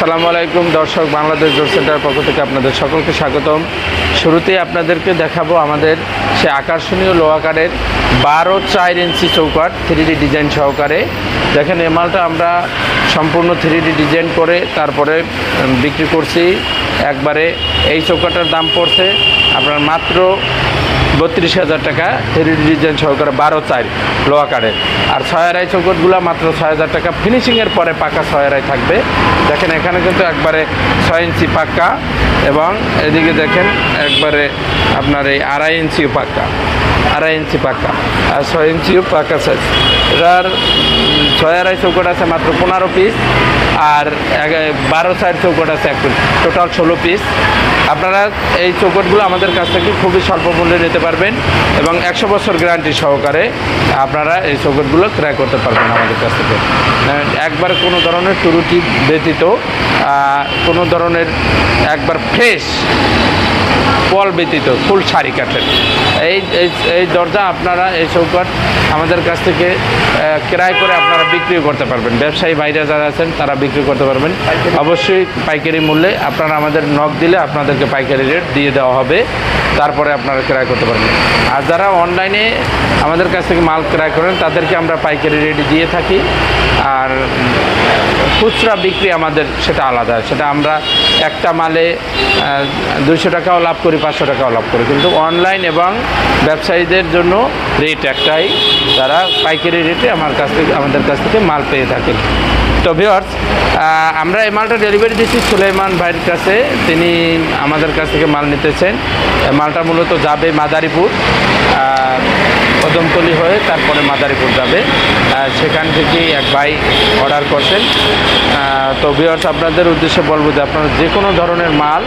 আসসালামু আলাইকুম, দর্শক বাংলাদেশ জোর সেন্টার পক্ষ থেকে আপনাদের সকলকে স্বাগতম। শুরুতেই আপনাদেরকে দেখাবো আমাদের সে আকর্ষণীয় লোহাকারের বারো চার ইঞ্চি চৌকাট থ্রি ডিজাইন সহকারে। দেখেন, এই মালটা আমরা সম্পূর্ণ থ্রি ডিজাইন করে তারপরে বিক্রি করছি। একবারে এই চৌকাটার দাম পড়ছে আপনার মাত্র বত্রিশ হাজার টাকা থ্রি ডিজাইন সহকারে বারো চার লোয়া কার্ডের আর ছয় আড়াই চৌকটগুলো মাত্র ছয় হাজার টাকা। ফিনিশিংয়ের পরে পাকা ছয় আড়াই থাকবে। দেখেন এখানে কিন্তু একবারে ছয় ইঞ্চি পাক্কা এবং এদিকে দেখেন একবারে আপনার এই আড়াই ইঞ্চিও পাক্কা আড়াই ইঞ্চি পাকা আর ছয় ইঞ্চিও পাকা সাইজ এটার ছয় আড়াই চৌকট আছে মাত্র পনেরো পিস আর বারো চার চৌকট আছে এক টোটাল ষোলো পিস আপনারা এই চৌকটগুলো আমাদের কাছ থেকে খুবই স্বল্প মূল্যে নিতে পারবেন এবং একশো বছর গ্যারান্টি সহকারে আপনারা এই চৌকটগুলো ক্রয় করতে পারবেন আমাদের কাছ থেকে। একবার কোনো ধরনের ত্রুটি ব্যতীত কোনো ধরনের একবার ফ্রেশ পল ব্যতীত, ফুল শাড়ি কাঠের এই এই- দরজা আপনারা, এই চৌকাট আমাদের কাছ থেকে ক্রয় করে আপনারা বিক্রিও করতে পারবেন। ব্যবসায়ী ভাইরা যারা আছেন, তারা বিক্রি করতে পারবেন। অবশ্যই পাইকারি মূল্যে আপনারা আমাদের নখ দিলে আপনাদেরকে পাইকারি রেট দিয়ে দেওয়া হবে। তারপরে আপনারা ক্রয় করতে পারবেন। আর যারা অনলাইনে আমাদের কাছ থেকে মাল ক্রয় করেন, তাদেরকে আমরা পাইকারি রেট দিয়ে থাকি। আর খুচরা বিক্রি আমাদের সেটা আলাদা। সেটা আমরা একটা মালে দুইশো টাকাও লাভ করি, পাঁচশো টাকাও লাভ করি। কিন্তু অনলাইন এবং ব্যবসায়ীদের জন্য রেট একটাই। তারা পাইকারি রেটে আমার কাছ থেকে আমাদের কাছ থেকে মাল পেয়ে থাকেন। তো ভিওর্স আমরা এই মালটা ডেলিভারি দিচ্ছি সুলেমান ভাইয়ের কাছে। তিনি আমাদের কাছ থেকে মাল নিতেছেন। মালটা মূলত যাবে মাদারীপুর। কদমতলি হয়ে তারপরে মাদারীপুর যাবে। সেখান থেকেই এক ভাই অর্ডার করছেন। তো ভিওর্স আপনাদের উদ্দেশ্যে বলব যে আপনারা যে কোনো ধরনের মাল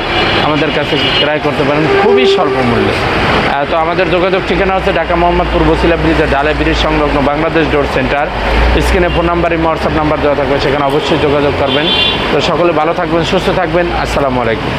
আমাদের কাছে ক্রয় করতে পারেন, খুবই স্বল্প মূল্যে। তো আমাদের যোগাযোগ ঠিকানা হচ্ছে ঢাকা মোহাম্মদপুর বসিলা ব্রিজের ডালে ব্রিজ সংলগ্ন বাংলাদেশ ডোর সেন্টার। স্ক্রিনে ফোন নাম্বার এবং হোয়াটসঅ্যাপ নাম্বার দেওয়া থাকবে, সেখানে অবশ্যই যোগাযোগ করবেন। তো সকলে ভালো থাকবেন, সুস্থ থাকবেন। আসসালামু আলাইকুম।